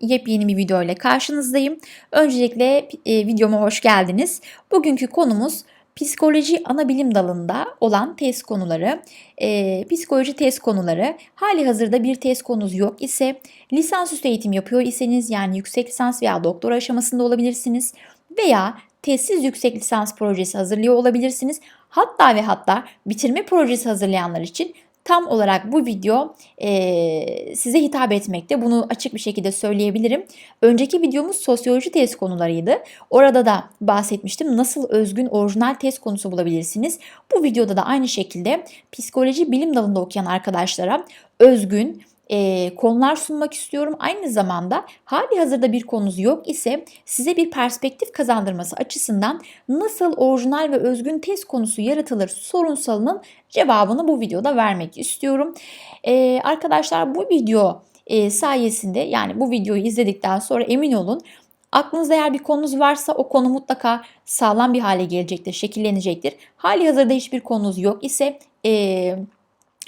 Yepyeni bir video ile karşınızdayım. Öncelikle e, videoma hoş geldiniz. Bugünkü konumuz psikoloji ana bilim dalında olan test konuları. E, psikoloji test konuları. Hali hazırda bir test konunuz yok ise lisansüstü eğitim yapıyor iseniz yani yüksek lisans veya doktora aşamasında olabilirsiniz. Veya testsiz yüksek lisans projesi hazırlıyor olabilirsiniz. Hatta ve hatta bitirme projesi hazırlayanlar için tam olarak bu video e, size hitap etmekte. Bunu açık bir şekilde söyleyebilirim. Önceki videomuz sosyoloji test konularıydı. Orada da bahsetmiştim. Nasıl özgün orijinal test konusu bulabilirsiniz? Bu videoda da aynı şekilde psikoloji bilim dalında okuyan arkadaşlara özgün, e, konular sunmak istiyorum. Aynı zamanda hali hazırda bir konunuz yok ise size bir perspektif kazandırması açısından nasıl orijinal ve özgün test konusu yaratılır sorunsalının cevabını bu videoda vermek istiyorum. E, arkadaşlar bu video e, sayesinde yani bu videoyu izledikten sonra emin olun Aklınızda eğer bir konunuz varsa o konu mutlaka sağlam bir hale gelecektir, şekillenecektir. Hali hazırda hiçbir konunuz yok ise e,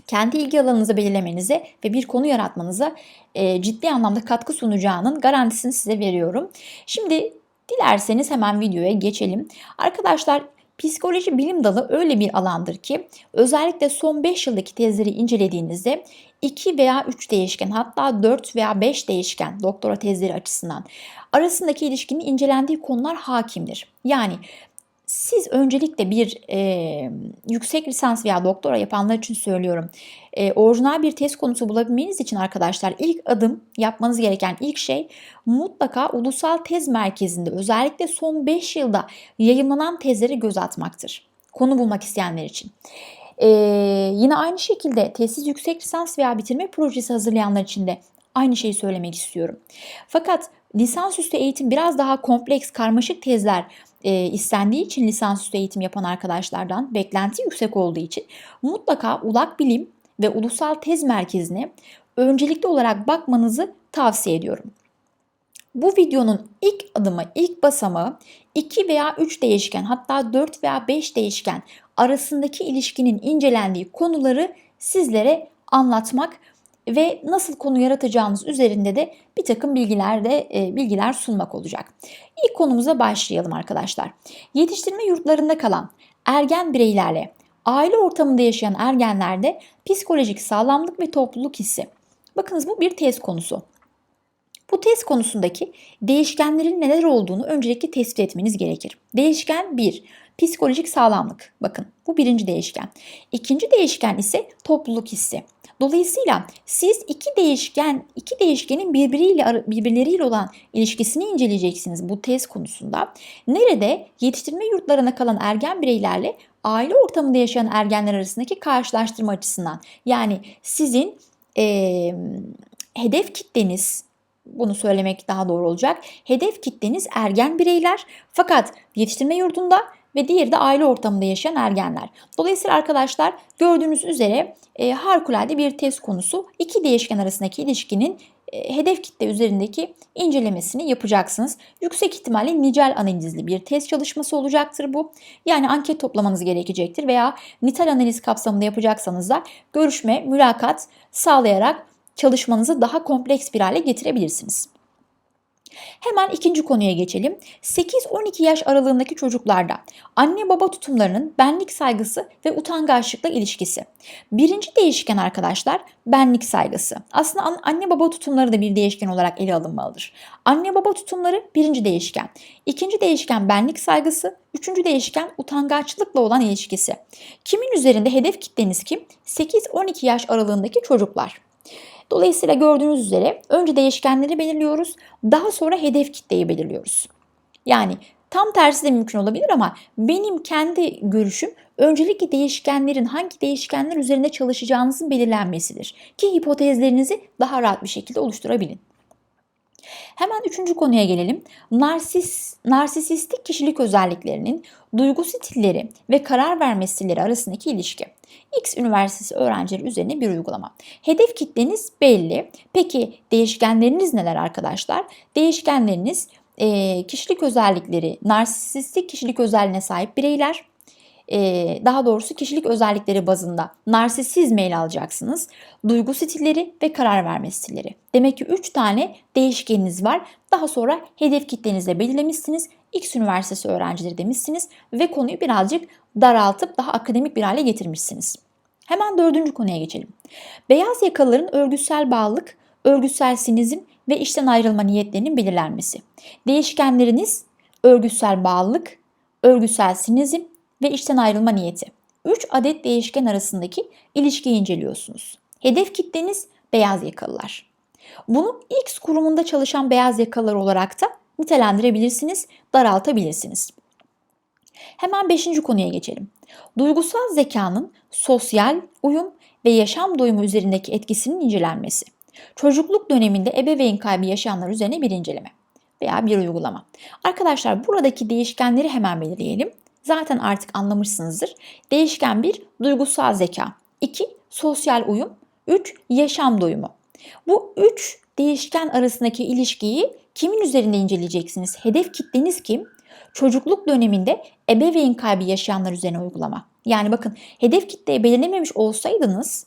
kendi ilgi alanınızı belirlemenize ve bir konu yaratmanıza e, ciddi anlamda katkı sunacağının garantisini size veriyorum. Şimdi dilerseniz hemen videoya geçelim. Arkadaşlar Psikoloji bilim dalı öyle bir alandır ki özellikle son 5 yıldaki tezleri incelediğinizde 2 veya 3 değişken hatta 4 veya 5 değişken doktora tezleri açısından arasındaki ilişkinin incelendiği konular hakimdir. Yani siz öncelikle bir e, yüksek lisans veya doktora yapanlar için söylüyorum. E, orijinal bir test konusu bulabilmeniz için arkadaşlar ilk adım yapmanız gereken ilk şey mutlaka ulusal tez merkezinde özellikle son 5 yılda yayınlanan tezleri göz atmaktır. Konu bulmak isteyenler için. Ee, yine aynı şekilde tesis yüksek lisans veya bitirme projesi hazırlayanlar için de aynı şeyi söylemek istiyorum. Fakat lisansüstü eğitim biraz daha kompleks, karmaşık tezler e, istendiği için lisansüstü eğitim yapan arkadaşlardan beklenti yüksek olduğu için mutlaka ulak bilim ve ulusal tez merkezine öncelikli olarak bakmanızı tavsiye ediyorum. Bu videonun ilk adımı, ilk basamağı 2 veya 3 değişken hatta 4 veya 5 değişken arasındaki ilişkinin incelendiği konuları sizlere anlatmak ve nasıl konu yaratacağınız üzerinde de bir takım bilgiler de e, bilgiler sunmak olacak. İlk konumuza başlayalım arkadaşlar. Yetiştirme yurtlarında kalan ergen bireylerle aile ortamında yaşayan ergenlerde psikolojik sağlamlık ve topluluk hissi. Bakınız bu bir test konusu. Bu test konusundaki değişkenlerin neler olduğunu öncelikle tespit etmeniz gerekir. Değişken 1. Psikolojik sağlamlık. Bakın bu birinci değişken. İkinci değişken ise topluluk hissi. Dolayısıyla siz iki değişken, iki değişkenin birbiriyle birbirleriyle olan ilişkisini inceleyeceksiniz bu test konusunda. Nerede yetiştirme yurtlarına kalan ergen bireylerle aile ortamında yaşayan ergenler arasındaki karşılaştırma açısından. Yani sizin e, hedef kitleniz bunu söylemek daha doğru olacak. Hedef kitleniz ergen bireyler fakat yetiştirme yurdunda ve diğeri de aile ortamında yaşayan ergenler. Dolayısıyla arkadaşlar gördüğünüz üzere e, harikulade bir test konusu iki değişken arasındaki ilişkinin e, hedef kitle üzerindeki incelemesini yapacaksınız. Yüksek ihtimalle nicel analizli bir test çalışması olacaktır bu. Yani anket toplamanız gerekecektir veya nitel analiz kapsamında yapacaksanız da görüşme, mülakat sağlayarak çalışmanızı daha kompleks bir hale getirebilirsiniz. Hemen ikinci konuya geçelim. 8-12 yaş aralığındaki çocuklarda anne baba tutumlarının benlik saygısı ve utangaçlıkla ilişkisi. Birinci değişken arkadaşlar benlik saygısı. Aslında anne baba tutumları da bir değişken olarak ele alınmalıdır. Anne baba tutumları birinci değişken. İkinci değişken benlik saygısı. Üçüncü değişken utangaçlıkla olan ilişkisi. Kimin üzerinde hedef kitleniz kim? 8-12 yaş aralığındaki çocuklar. Dolayısıyla gördüğünüz üzere önce değişkenleri belirliyoruz, daha sonra hedef kitleyi belirliyoruz. Yani tam tersi de mümkün olabilir ama benim kendi görüşüm öncelikle değişkenlerin hangi değişkenler üzerinde çalışacağınızın belirlenmesidir ki hipotezlerinizi daha rahat bir şekilde oluşturabilin. Hemen üçüncü konuya gelelim. Narsis, narsisistik kişilik özelliklerinin duygu stilleri ve karar verme stilleri arasındaki ilişki. X Üniversitesi öğrencileri üzerine bir uygulama. Hedef kitleniz belli. Peki değişkenleriniz neler arkadaşlar? Değişkenleriniz e, kişilik özellikleri, narsistik kişilik özelliğine sahip bireyler, e, daha doğrusu kişilik özellikleri bazında narsisizmi ele alacaksınız. Duygu stilleri ve karar verme stilleri. Demek ki 3 tane değişkeniniz var. Daha sonra hedef kitlenizle belirlemişsiniz. X üniversitesi öğrencileri demişsiniz ve konuyu birazcık daraltıp daha akademik bir hale getirmişsiniz. Hemen dördüncü konuya geçelim. Beyaz yakalıların örgütsel bağlılık, örgütsel sinizm ve işten ayrılma niyetlerinin belirlenmesi. Değişkenleriniz örgütsel bağlılık, örgütsel sinizm ve işten ayrılma niyeti. 3 adet değişken arasındaki ilişkiyi inceliyorsunuz. Hedef kitleniz beyaz yakalılar. Bunu X kurumunda çalışan beyaz yakalılar olarak da nitelendirebilirsiniz, daraltabilirsiniz. Hemen 5. konuya geçelim. Duygusal zekanın sosyal uyum ve yaşam doyumu üzerindeki etkisinin incelenmesi. Çocukluk döneminde ebeveyn kaybı yaşayanlar üzerine bir inceleme veya bir uygulama. Arkadaşlar buradaki değişkenleri hemen belirleyelim. Zaten artık anlamışsınızdır. Değişken 1 duygusal zeka, 2 sosyal uyum, 3 yaşam doyumu. Bu 3 değişken arasındaki ilişkiyi kimin üzerinde inceleyeceksiniz? Hedef kitleniz kim? Çocukluk döneminde ebeveyn kaybı yaşayanlar üzerine uygulama. Yani bakın hedef kitleyi belirlememiş olsaydınız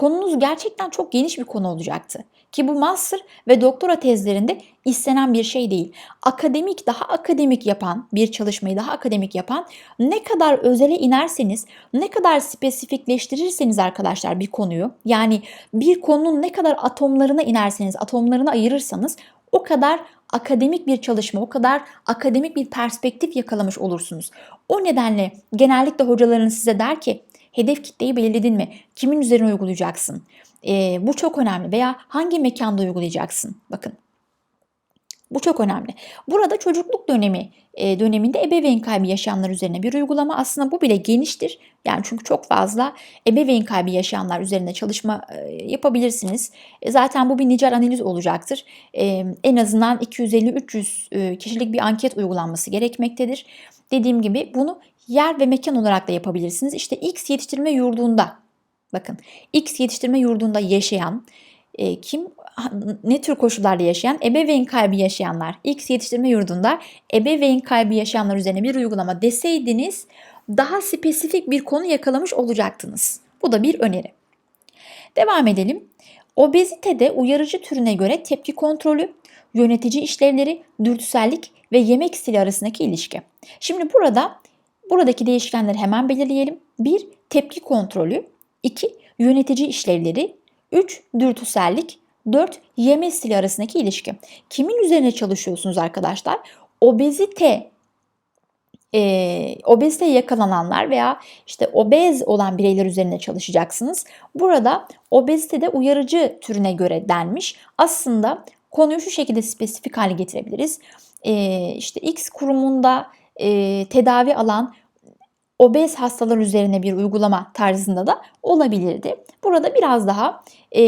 konunuz gerçekten çok geniş bir konu olacaktı. Ki bu master ve doktora tezlerinde istenen bir şey değil. Akademik, daha akademik yapan, bir çalışmayı daha akademik yapan ne kadar özele inerseniz, ne kadar spesifikleştirirseniz arkadaşlar bir konuyu, yani bir konunun ne kadar atomlarına inerseniz, atomlarına ayırırsanız o kadar akademik bir çalışma, o kadar akademik bir perspektif yakalamış olursunuz. O nedenle genellikle hocalarınız size der ki hedef kitleyi belirledin mi? Kimin üzerine uygulayacaksın? E, bu çok önemli veya hangi mekanda uygulayacaksın? Bakın bu çok önemli. Burada çocukluk dönemi e, döneminde ebeveyn kaybı yaşayanlar üzerine bir uygulama aslında bu bile geniştir. Yani çünkü çok fazla ebeveyn kaybı yaşayanlar üzerine çalışma e, yapabilirsiniz. E, zaten bu bir nicel analiz olacaktır. En azından 250-300 kişilik bir anket uygulanması gerekmektedir. Dediğim gibi bunu yer ve mekan olarak da yapabilirsiniz. İşte X yetiştirme yurdunda bakın X yetiştirme yurdunda yaşayan e, kim ne tür koşullarda yaşayan ebeveyn kaybı yaşayanlar X yetiştirme yurdunda ebeveyn kaybı yaşayanlar üzerine bir uygulama deseydiniz daha spesifik bir konu yakalamış olacaktınız. Bu da bir öneri. Devam edelim. Obezitede uyarıcı türüne göre tepki kontrolü, yönetici işlevleri, dürtüsellik ve yemek stili arasındaki ilişki. Şimdi burada buradaki değişkenleri hemen belirleyelim. 1. Tepki kontrolü. 2. Yönetici işlevleri. 3. Dürtüsellik. 4. Yeme stili arasındaki ilişki. Kimin üzerine çalışıyorsunuz arkadaşlar? Obezite e, obeziteye yakalananlar veya işte obez olan bireyler üzerine çalışacaksınız. Burada obezitede uyarıcı türüne göre denmiş. Aslında konuyu şu şekilde spesifik hale getirebiliriz. E, işte X kurumunda e, tedavi alan obez hastalar üzerine bir uygulama tarzında da olabilirdi. Burada biraz daha e,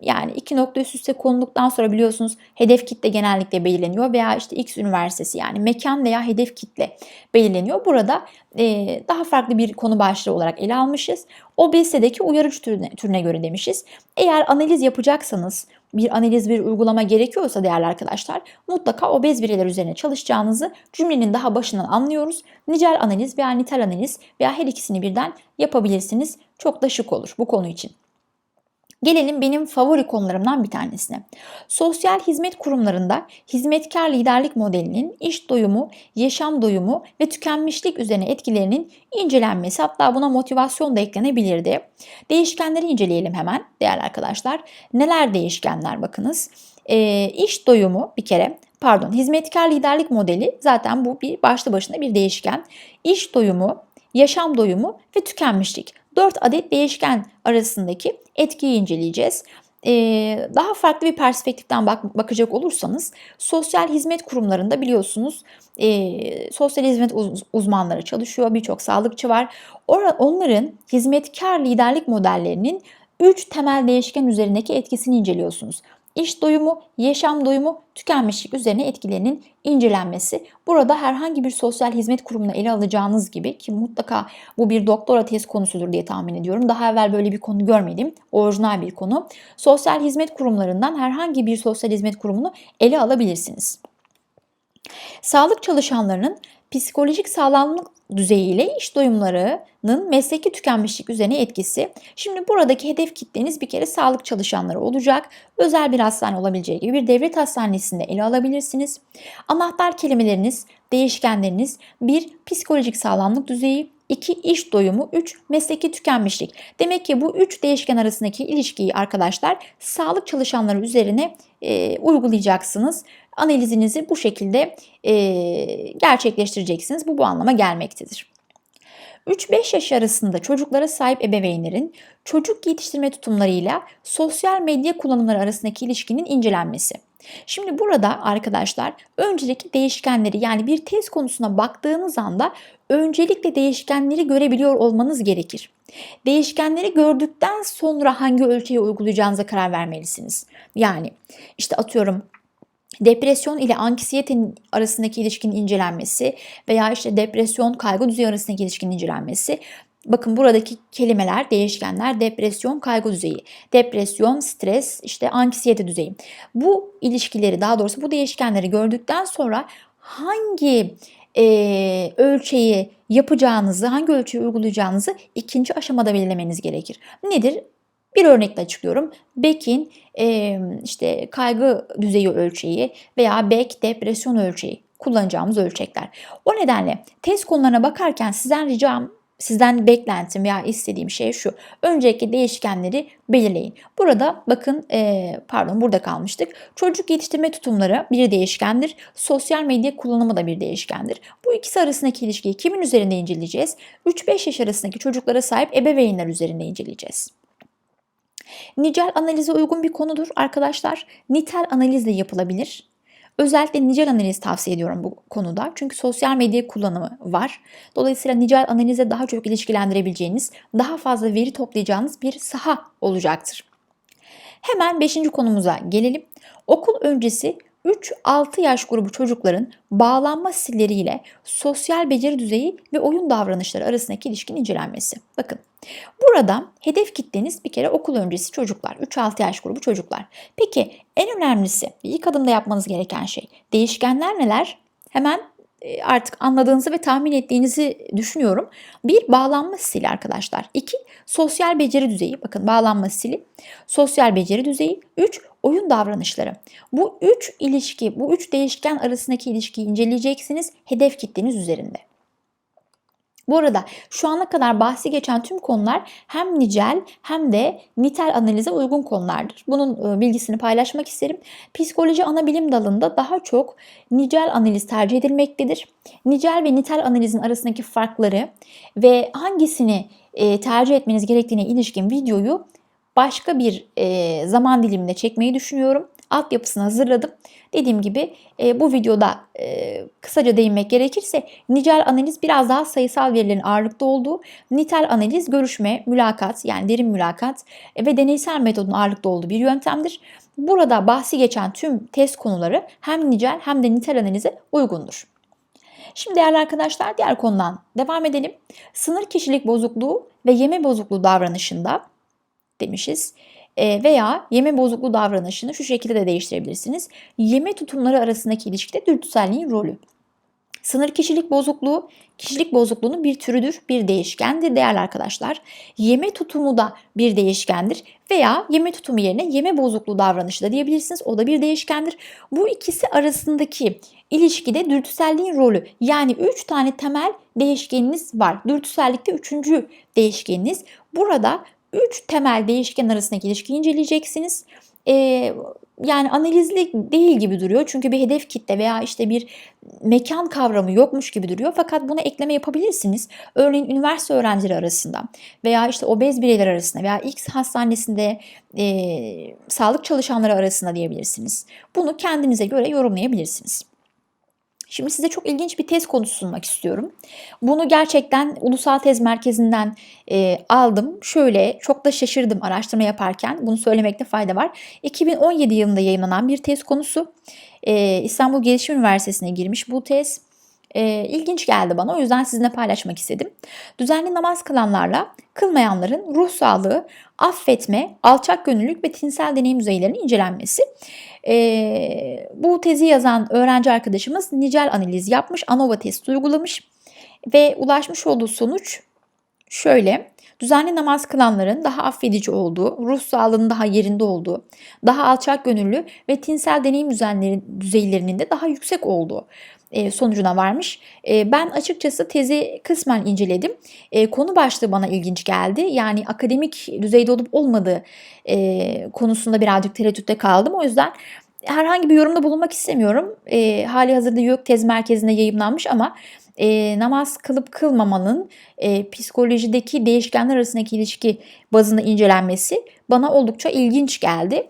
yani iki nokta üst üste konulduktan sonra biliyorsunuz hedef kitle genellikle belirleniyor veya işte X üniversitesi yani mekan veya hedef kitle belirleniyor. Burada e, daha farklı bir konu başlığı olarak ele almışız. Obezitedeki uyarıcı türüne, türüne göre demişiz. Eğer analiz yapacaksanız bir analiz, bir uygulama gerekiyorsa değerli arkadaşlar mutlaka obez bireyler üzerine çalışacağınızı cümlenin daha başından anlıyoruz. Nicel analiz veya nitel analiz veya her ikisini birden yapabilirsiniz. Çok da şık olur bu konu için. Gelelim benim favori konularımdan bir tanesine. Sosyal hizmet kurumlarında hizmetkar liderlik modelinin iş doyumu, yaşam doyumu ve tükenmişlik üzerine etkilerinin incelenmesi hatta buna motivasyon da eklenebilirdi. Değişkenleri inceleyelim hemen değerli arkadaşlar. Neler değişkenler bakınız. E, iş doyumu bir kere pardon hizmetkar liderlik modeli zaten bu bir başlı başına bir değişken. İş doyumu, yaşam doyumu ve tükenmişlik. 4 adet değişken arasındaki etkiyi inceleyeceğiz. Ee, daha farklı bir perspektiften bak, bakacak olursanız sosyal hizmet kurumlarında biliyorsunuz e, sosyal hizmet uz- uzmanları çalışıyor, birçok sağlıkçı var. Or- onların hizmetkar liderlik modellerinin 3 temel değişken üzerindeki etkisini inceliyorsunuz iş doyumu, yaşam doyumu, tükenmişlik üzerine etkilerinin incelenmesi. Burada herhangi bir sosyal hizmet kurumuna ele alacağınız gibi ki mutlaka bu bir doktora tez konusudur diye tahmin ediyorum. Daha evvel böyle bir konu görmedim. Orijinal bir konu. Sosyal hizmet kurumlarından herhangi bir sosyal hizmet kurumunu ele alabilirsiniz. Sağlık çalışanlarının psikolojik sağlamlık düzeyiyle iş doyumlarının mesleki tükenmişlik üzerine etkisi. Şimdi buradaki hedef kitleniz bir kere sağlık çalışanları olacak. Özel bir hastane olabileceği gibi bir devlet hastanesinde ele alabilirsiniz. Anahtar kelimeleriniz, değişkenleriniz bir psikolojik sağlamlık düzeyi, 2 iş doyumu, 3 mesleki tükenmişlik. Demek ki bu 3 değişken arasındaki ilişkiyi arkadaşlar sağlık çalışanları üzerine e, uygulayacaksınız. Analizinizi bu şekilde e, gerçekleştireceksiniz. Bu bu anlama gelmektedir. 3-5 yaş arasında çocuklara sahip ebeveynlerin çocuk yetiştirme tutumlarıyla sosyal medya kullanımları arasındaki ilişkinin incelenmesi. Şimdi burada arkadaşlar öncelikli değişkenleri yani bir test konusuna baktığınız anda öncelikle değişkenleri görebiliyor olmanız gerekir. Değişkenleri gördükten sonra hangi ölçeği uygulayacağınıza karar vermelisiniz. Yani işte atıyorum depresyon ile anksiyetenin arasındaki ilişkinin incelenmesi veya işte depresyon kaygı düzeyi arasındaki ilişkinin incelenmesi Bakın buradaki kelimeler, değişkenler depresyon, kaygı düzeyi, depresyon, stres, işte anksiyete düzeyi. Bu ilişkileri daha doğrusu bu değişkenleri gördükten sonra hangi e, ölçeği yapacağınızı, hangi ölçüyü uygulayacağınızı ikinci aşamada belirlemeniz gerekir. Nedir? Bir örnekle açıklıyorum. Beck'in e, işte kaygı düzeyi ölçeği veya Beck depresyon ölçeği kullanacağımız ölçekler. O nedenle test konularına bakarken sizden ricam Sizden beklentim veya istediğim şey şu. Öncelikle değişkenleri belirleyin. Burada bakın e, pardon burada kalmıştık. Çocuk yetiştirme tutumları bir değişkendir. Sosyal medya kullanımı da bir değişkendir. Bu ikisi arasındaki ilişkiyi kimin üzerinde inceleyeceğiz? 3-5 yaş arasındaki çocuklara sahip ebeveynler üzerinde inceleyeceğiz. Nicel analize uygun bir konudur arkadaşlar. Nitel analiz de yapılabilir. Özellikle nicel analiz tavsiye ediyorum bu konuda. Çünkü sosyal medya kullanımı var. Dolayısıyla nicel analize daha çok ilişkilendirebileceğiniz, daha fazla veri toplayacağınız bir saha olacaktır. Hemen 5. konumuza gelelim. Okul öncesi 3-6 yaş grubu çocukların bağlanma stilleriyle sosyal beceri düzeyi ve oyun davranışları arasındaki ilişkinin incelenmesi. Bakın burada hedef kitleniz bir kere okul öncesi çocuklar. 3-6 yaş grubu çocuklar. Peki en önemlisi ilk adımda yapmanız gereken şey değişkenler neler? Hemen e, artık anladığınızı ve tahmin ettiğinizi düşünüyorum. Bir bağlanma stili arkadaşlar. İki sosyal beceri düzeyi. Bakın bağlanma stili. Sosyal beceri düzeyi. Üç oyun davranışları. Bu üç ilişki, bu üç değişken arasındaki ilişkiyi inceleyeceksiniz hedef kitleniz üzerinde. Bu arada şu ana kadar bahsi geçen tüm konular hem nicel hem de nitel analize uygun konulardır. Bunun e, bilgisini paylaşmak isterim. Psikoloji ana bilim dalında daha çok nicel analiz tercih edilmektedir. Nicel ve nitel analizin arasındaki farkları ve hangisini e, tercih etmeniz gerektiğine ilişkin videoyu başka bir e, zaman diliminde çekmeyi düşünüyorum. Altyapısını hazırladım. Dediğim gibi e, bu videoda e, kısaca değinmek gerekirse nicel analiz biraz daha sayısal verilerin ağırlıkta olduğu, nitel analiz görüşme, mülakat yani derin mülakat e, ve deneysel metodun ağırlıkta olduğu bir yöntemdir. Burada bahsi geçen tüm test konuları hem nicel hem de nitel analize uygundur. Şimdi değerli arkadaşlar diğer konudan devam edelim. Sınır kişilik bozukluğu ve yeme bozukluğu davranışında demişiz. E, veya yeme bozukluğu davranışını şu şekilde de değiştirebilirsiniz. Yeme tutumları arasındaki ilişkide dürtüselliğin rolü. Sınır kişilik bozukluğu, kişilik bozukluğunun bir türüdür, bir değişkendir değerli arkadaşlar. Yeme tutumu da bir değişkendir veya yeme tutumu yerine yeme bozukluğu davranışı da diyebilirsiniz. O da bir değişkendir. Bu ikisi arasındaki ilişkide dürtüselliğin rolü yani 3 tane temel değişkeniniz var. Dürtüsellikte üçüncü değişkeniniz. Burada 3 temel değişken arasındaki ilişkiyi inceleyeceksiniz. Ee, yani analizli değil gibi duruyor. Çünkü bir hedef kitle veya işte bir mekan kavramı yokmuş gibi duruyor. Fakat buna ekleme yapabilirsiniz. Örneğin üniversite öğrencileri arasında veya işte obez bireyler arasında veya X hastanesinde e, sağlık çalışanları arasında diyebilirsiniz. Bunu kendinize göre yorumlayabilirsiniz. Şimdi size çok ilginç bir tez konusu sunmak istiyorum. Bunu gerçekten Ulusal Tez Merkezi'nden e, aldım. Şöyle çok da şaşırdım araştırma yaparken. Bunu söylemekte fayda var. 2017 yılında yayınlanan bir tez konusu. E, İstanbul Gelişim Üniversitesi'ne girmiş bu tez. E, ilginç geldi bana o yüzden sizinle paylaşmak istedim. Düzenli namaz kılanlarla kılmayanların ruh sağlığı, affetme, alçak gönüllülük ve tinsel deneyim düzeylerinin incelenmesi. E, bu tezi yazan öğrenci arkadaşımız nicel analiz yapmış, ANOVA testi uygulamış ve ulaşmış olduğu sonuç şöyle. Düzenli namaz kılanların daha affedici olduğu, ruh sağlığının daha yerinde olduğu, daha alçak gönüllü ve tinsel deneyim düzenleri, düzeylerinin de daha yüksek olduğu e, sonucuna varmış. E, ben açıkçası tezi kısmen inceledim. E, konu başlığı bana ilginç geldi. Yani akademik düzeyde olup olmadığı konusunda birazcık tereddütte kaldım. O yüzden herhangi bir yorumda bulunmak istemiyorum. hali hazırda YÖK Tez Merkezi'nde yayınlanmış ama e, namaz kılıp kılmamanın e, psikolojideki değişkenler arasındaki ilişki bazında incelenmesi bana oldukça ilginç geldi.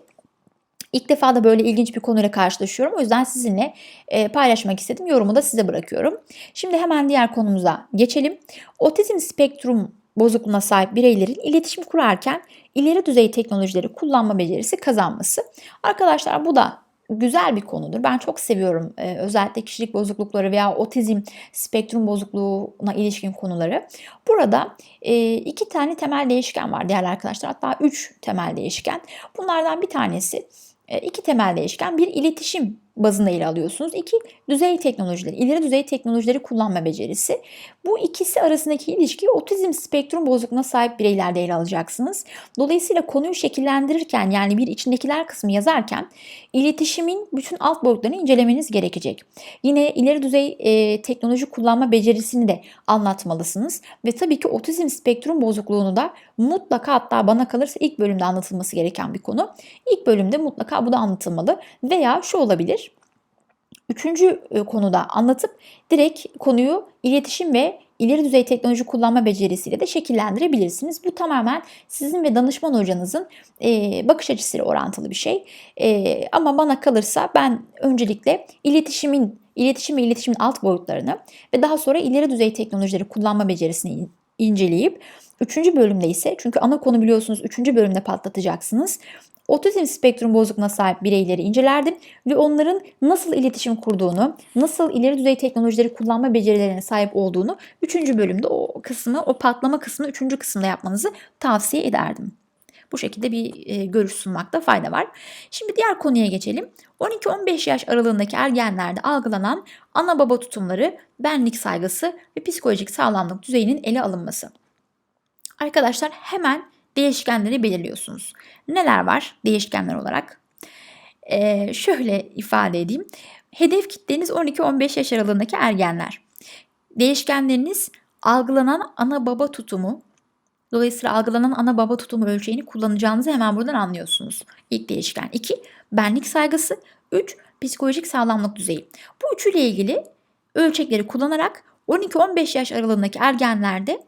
İlk defa da böyle ilginç bir konuyla karşılaşıyorum. O yüzden sizinle e, paylaşmak istedim. Yorumu da size bırakıyorum. Şimdi hemen diğer konumuza geçelim. Otizm spektrum bozukluğuna sahip bireylerin iletişim kurarken ileri düzey teknolojileri kullanma becerisi kazanması. Arkadaşlar bu da güzel bir konudur. Ben çok seviyorum ee, özellikle kişilik bozuklukları veya otizm spektrum bozukluğuna ilişkin konuları. Burada e, iki tane temel değişken var değerli arkadaşlar. Hatta üç temel değişken. Bunlardan bir tanesi e, iki temel değişken. Bir iletişim bazında ele alıyorsunuz. İki, düzey teknolojileri, ileri düzey teknolojileri kullanma becerisi. Bu ikisi arasındaki ilişkiyi otizm spektrum bozukluğuna sahip bireylerde ele alacaksınız. Dolayısıyla konuyu şekillendirirken yani bir içindekiler kısmı yazarken iletişimin bütün alt boyutlarını incelemeniz gerekecek. Yine ileri düzey e, teknoloji kullanma becerisini de anlatmalısınız. Ve tabii ki otizm spektrum bozukluğunu da mutlaka hatta bana kalırsa ilk bölümde anlatılması gereken bir konu. İlk bölümde mutlaka bu da anlatılmalı veya şu olabilir üçüncü e, konuda anlatıp direkt konuyu iletişim ve ileri düzey teknoloji kullanma becerisiyle de şekillendirebilirsiniz. Bu tamamen sizin ve danışman hocanızın e, bakış açısıyla orantılı bir şey. E, ama bana kalırsa ben öncelikle iletişimin, iletişim ve iletişimin alt boyutlarını ve daha sonra ileri düzey teknolojileri kullanma becerisini inceleyip Üçüncü bölümde ise çünkü ana konu biliyorsunuz üçüncü bölümde patlatacaksınız. Otizm spektrum bozukluğuna sahip bireyleri incelerdim ve onların nasıl iletişim kurduğunu, nasıl ileri düzey teknolojileri kullanma becerilerine sahip olduğunu 3. bölümde o kısmı, o patlama kısmını 3. kısımda yapmanızı tavsiye ederdim. Bu şekilde bir e, görüş sunmakta fayda var. Şimdi diğer konuya geçelim. 12-15 yaş aralığındaki ergenlerde algılanan ana baba tutumları, benlik saygısı ve psikolojik sağlamlık düzeyinin ele alınması. Arkadaşlar hemen değişkenleri belirliyorsunuz. Neler var değişkenler olarak? Ee, şöyle ifade edeyim. Hedef kitleniz 12-15 yaş aralığındaki ergenler. Değişkenleriniz algılanan ana baba tutumu. Dolayısıyla algılanan ana baba tutumu ölçeğini kullanacağınızı hemen buradan anlıyorsunuz. İlk değişken. 2. Benlik saygısı. 3. Psikolojik sağlamlık düzeyi. Bu üçüyle ilgili ölçekleri kullanarak 12-15 yaş aralığındaki ergenlerde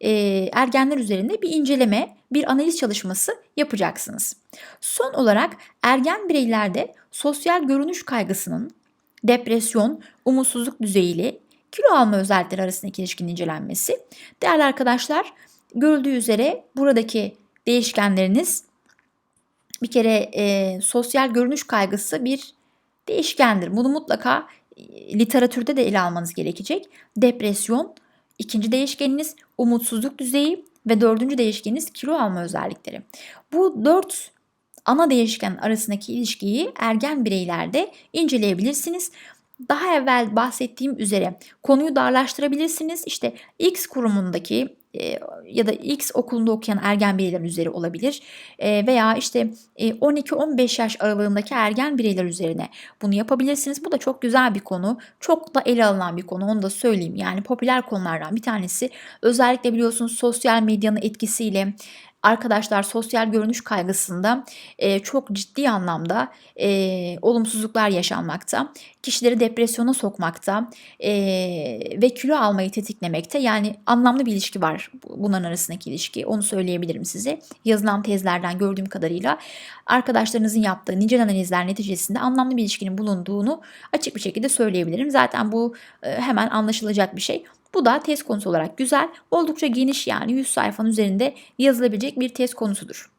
e, ergenler üzerinde bir inceleme, bir analiz çalışması yapacaksınız. Son olarak ergen bireylerde sosyal görünüş kaygısının depresyon, umutsuzluk düzeyiyle kilo alma özellikleri arasındaki ilişkinin incelenmesi. Değerli arkadaşlar, görüldüğü üzere buradaki değişkenleriniz bir kere e, sosyal görünüş kaygısı bir değişkendir. Bunu mutlaka e, literatürde de ele almanız gerekecek. Depresyon, İkinci değişkeniniz umutsuzluk düzeyi ve dördüncü değişkeniniz kilo alma özellikleri. Bu dört ana değişken arasındaki ilişkiyi ergen bireylerde inceleyebilirsiniz. Daha evvel bahsettiğim üzere konuyu darlaştırabilirsiniz. İşte X kurumundaki ya da X okulunda okuyan ergen bireyler üzeri olabilir veya işte 12-15 e, yaş aralığındaki ergen bireyler üzerine bunu yapabilirsiniz. Bu da çok güzel bir konu. Çok da ele alınan bir konu onu da söyleyeyim. Yani popüler konulardan bir tanesi. Özellikle biliyorsunuz sosyal medyanın etkisiyle arkadaşlar sosyal görünüş kaygısında e, çok ciddi anlamda e, olumsuzluklar yaşanmakta. Kişileri depresyona sokmakta e, ve kilo almayı tetiklemekte. Yani anlamlı bir ilişki var bunların arasındaki ilişki. Onu söyleyebilirim size. Yazılan tezlerden gördüğüm kadarıyla arkadaşlarınızın yaptığı nicel analizler neticesinde anlamlı bir ilişkinin bulunduğunu açık bir şekilde söyleyebilirim. Zaten bu e, hemen anlaşılacak bir şey. Bu da test konusu olarak güzel, oldukça geniş yani 100 sayfanın üzerinde yazılabilecek bir test konusudur.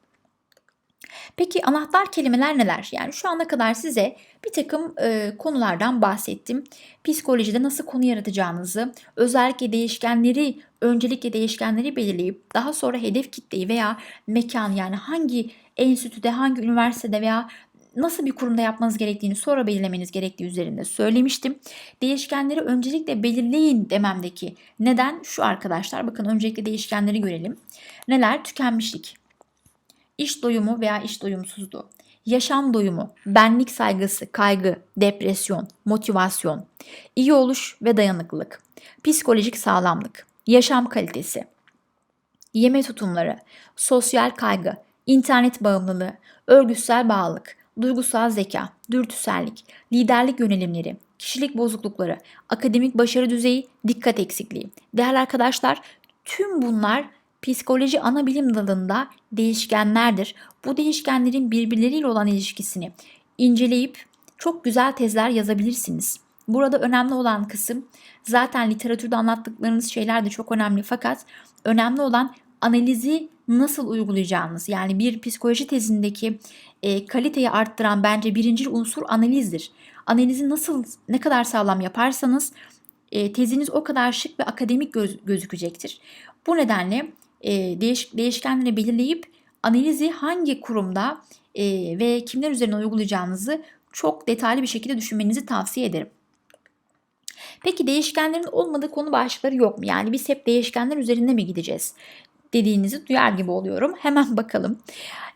Peki anahtar kelimeler neler? Yani şu ana kadar size bir takım e, konulardan bahsettim. Psikolojide nasıl konu yaratacağınızı, özellikle değişkenleri, öncelikle değişkenleri belirleyip daha sonra hedef kitleyi veya mekan yani hangi enstitüde, hangi üniversitede veya nasıl bir kurumda yapmanız gerektiğini sonra belirlemeniz gerektiği üzerinde söylemiştim. Değişkenleri öncelikle belirleyin dememdeki neden şu arkadaşlar. Bakın öncelikle değişkenleri görelim. Neler? Tükenmişlik, iş doyumu veya iş doyumsuzluğu, yaşam doyumu, benlik saygısı, kaygı, depresyon, motivasyon, iyi oluş ve dayanıklılık, psikolojik sağlamlık, yaşam kalitesi, yeme tutumları, sosyal kaygı, internet bağımlılığı, örgütsel bağlılık, duygusal zeka, dürtüsellik, liderlik yönelimleri, kişilik bozuklukları, akademik başarı düzeyi, dikkat eksikliği. Değerli arkadaşlar, tüm bunlar psikoloji ana bilim dalında değişkenlerdir. Bu değişkenlerin birbirleriyle olan ilişkisini inceleyip çok güzel tezler yazabilirsiniz. Burada önemli olan kısım zaten literatürde anlattıklarınız şeyler de çok önemli fakat önemli olan analizi nasıl uygulayacağınız. Yani bir psikoloji tezindeki e, kaliteyi arttıran bence birinci unsur analizdir. Analizi nasıl ne kadar sağlam yaparsanız e, teziniz o kadar şık ve akademik göz, gözükecektir. Bu nedenle e, değiş, değişkenleri belirleyip analizi hangi kurumda e, ve kimler üzerine uygulayacağınızı çok detaylı bir şekilde düşünmenizi tavsiye ederim. Peki değişkenlerin olmadığı konu başlıkları yok mu? Yani biz hep değişkenler üzerinde mi gideceğiz? Dediğinizi duyar gibi oluyorum. Hemen bakalım.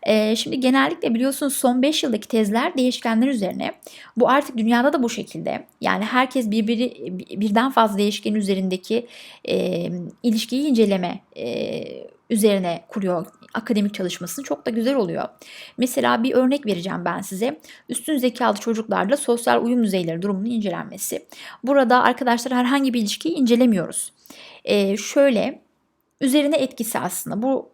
Ee, şimdi genellikle biliyorsunuz son 5 yıldaki tezler değişkenler üzerine. Bu artık dünyada da bu şekilde. Yani herkes birbiri birden fazla değişken üzerindeki e, ilişkiyi inceleme e, üzerine kuruyor akademik çalışmasını çok da güzel oluyor. Mesela bir örnek vereceğim ben size. Üstün zekalı çocuklarla sosyal uyum düzeyleri durumunun incelenmesi. Burada arkadaşlar herhangi bir ilişkiyi incelemiyoruz. Ee, şöyle üzerine etkisi aslında. Bu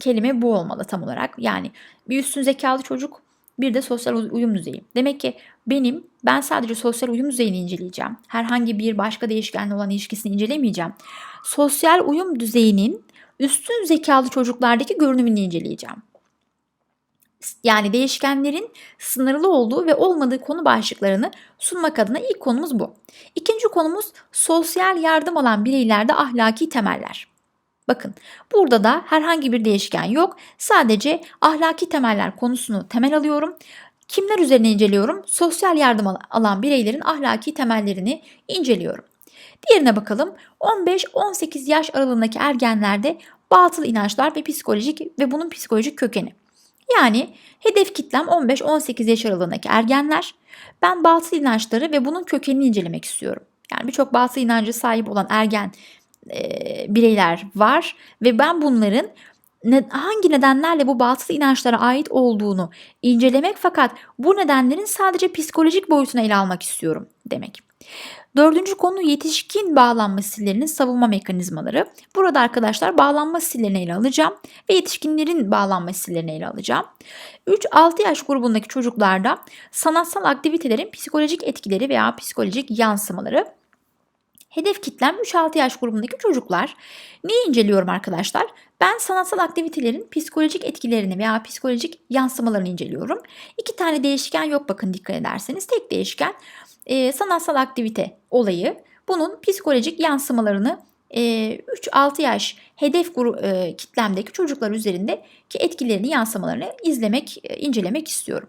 kelime bu olmalı tam olarak. Yani bir üstün zekalı çocuk bir de sosyal uyum düzeyi. Demek ki benim ben sadece sosyal uyum düzeyini inceleyeceğim. Herhangi bir başka değişkenle olan ilişkisini incelemeyeceğim. Sosyal uyum düzeyinin üstün zekalı çocuklardaki görünümünü inceleyeceğim. Yani değişkenlerin sınırlı olduğu ve olmadığı konu başlıklarını sunmak adına ilk konumuz bu. İkinci konumuz sosyal yardım alan bireylerde ahlaki temeller. Bakın burada da herhangi bir değişken yok. Sadece ahlaki temeller konusunu temel alıyorum. Kimler üzerine inceliyorum? Sosyal yardım alan bireylerin ahlaki temellerini inceliyorum. Diğerine bakalım. 15-18 yaş aralığındaki ergenlerde batıl inançlar ve psikolojik ve bunun psikolojik kökeni. Yani hedef kitlem 15-18 yaş aralığındaki ergenler. Ben batıl inançları ve bunun kökenini incelemek istiyorum. Yani birçok batıl inancı sahip olan ergen e, bireyler var ve ben bunların ne, hangi nedenlerle bu batıl inançlara ait olduğunu incelemek fakat bu nedenlerin sadece psikolojik boyutunu ele almak istiyorum demek. Dördüncü konu yetişkin bağlanma stillerinin savunma mekanizmaları. Burada arkadaşlar bağlanma stillerini ele alacağım ve yetişkinlerin bağlanma stillerini ele alacağım. 3-6 yaş grubundaki çocuklarda sanatsal aktivitelerin psikolojik etkileri veya psikolojik yansımaları Hedef kitlem 3-6 yaş grubundaki çocuklar. Neyi inceliyorum arkadaşlar? Ben sanatsal aktivitelerin psikolojik etkilerini veya psikolojik yansımalarını inceliyorum. İki tane değişken yok bakın dikkat ederseniz. Tek değişken e, sanatsal aktivite olayı. Bunun psikolojik yansımalarını e, 3-6 yaş hedef grubu e, kitlemdeki çocuklar üzerindeki etkilerini, yansımalarını izlemek, e, incelemek istiyorum.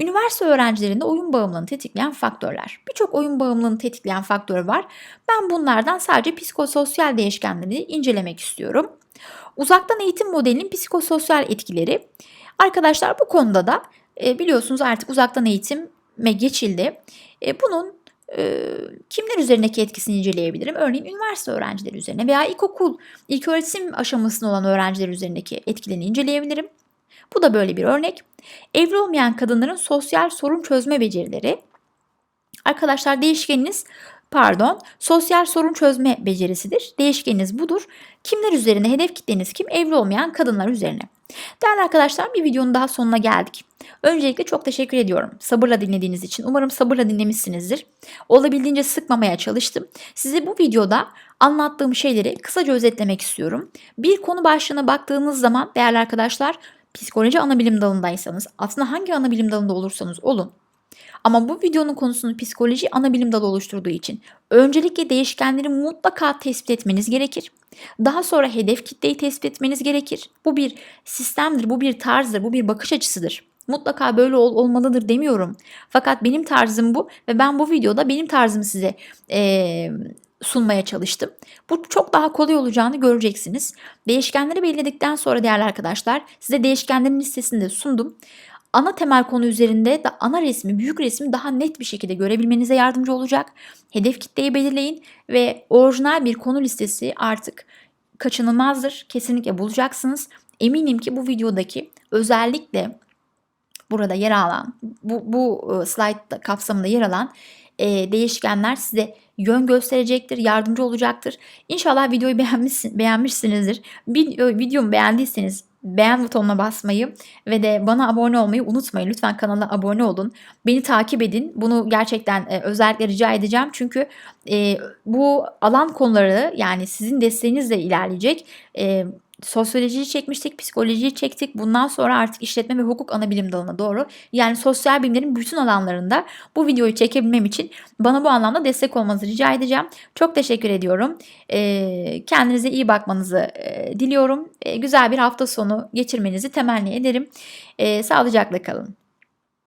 Üniversite öğrencilerinde oyun bağımlılığını tetikleyen faktörler. Birçok oyun bağımlılığını tetikleyen faktör var. Ben bunlardan sadece psikososyal değişkenleri incelemek istiyorum. Uzaktan eğitim modelinin psikososyal etkileri. Arkadaşlar bu konuda da e, biliyorsunuz artık uzaktan eğitime geçildi. E, bunun e, kimler üzerindeki etkisini inceleyebilirim? Örneğin üniversite öğrencileri üzerine veya ilkokul, ilköğretim aşamasında olan öğrenciler üzerindeki etkilerini inceleyebilirim. Bu da böyle bir örnek. Evli olmayan kadınların sosyal sorun çözme becerileri. Arkadaşlar değişkeniniz pardon sosyal sorun çözme becerisidir. Değişkeniniz budur. Kimler üzerine hedef kitleniz kim? Evli olmayan kadınlar üzerine. Değerli arkadaşlar bir videonun daha sonuna geldik. Öncelikle çok teşekkür ediyorum sabırla dinlediğiniz için. Umarım sabırla dinlemişsinizdir. Olabildiğince sıkmamaya çalıştım. Size bu videoda anlattığım şeyleri kısaca özetlemek istiyorum. Bir konu başlığına baktığınız zaman değerli arkadaşlar psikoloji ana bilim dalındaysanız aslında hangi ana bilim dalında olursanız olun ama bu videonun konusunu psikoloji ana bilim dalı oluşturduğu için öncelikle değişkenleri mutlaka tespit etmeniz gerekir. Daha sonra hedef kitleyi tespit etmeniz gerekir. Bu bir sistemdir, bu bir tarzdır, bu bir bakış açısıdır. mutlaka böyle ol, olmalıdır demiyorum. Fakat benim tarzım bu ve ben bu videoda benim tarzımı size e, sunmaya çalıştım. Bu çok daha kolay olacağını göreceksiniz. Değişkenleri belirledikten sonra değerli arkadaşlar size değişkenlerin listesini de sundum. Ana temel konu üzerinde de ana resmi, büyük resmi daha net bir şekilde görebilmenize yardımcı olacak. Hedef kitleyi belirleyin ve orijinal bir konu listesi artık kaçınılmazdır. Kesinlikle bulacaksınız. Eminim ki bu videodaki özellikle burada yer alan, bu, bu e, slide kapsamında yer alan e, değişkenler size yön gösterecektir, yardımcı olacaktır. İnşallah videoyu beğenmişsin, beğenmişsinizdir. Video, videomu beğendiyseniz beğen butonuna basmayı ve de bana abone olmayı unutmayın. Lütfen kanala abone olun. Beni takip edin. Bunu gerçekten e, özellikle rica edeceğim. Çünkü e, bu alan konuları yani sizin desteğinizle ilerleyecek. E, sosyolojiyi çekmiştik, psikolojiyi çektik. Bundan sonra artık işletme ve hukuk ana bilim dalına doğru. Yani sosyal bilimlerin bütün alanlarında bu videoyu çekebilmem için bana bu anlamda destek olmanızı rica edeceğim. Çok teşekkür ediyorum. Ee, kendinize iyi bakmanızı e, diliyorum. E, güzel bir hafta sonu geçirmenizi temenni ederim. E, sağlıcakla kalın.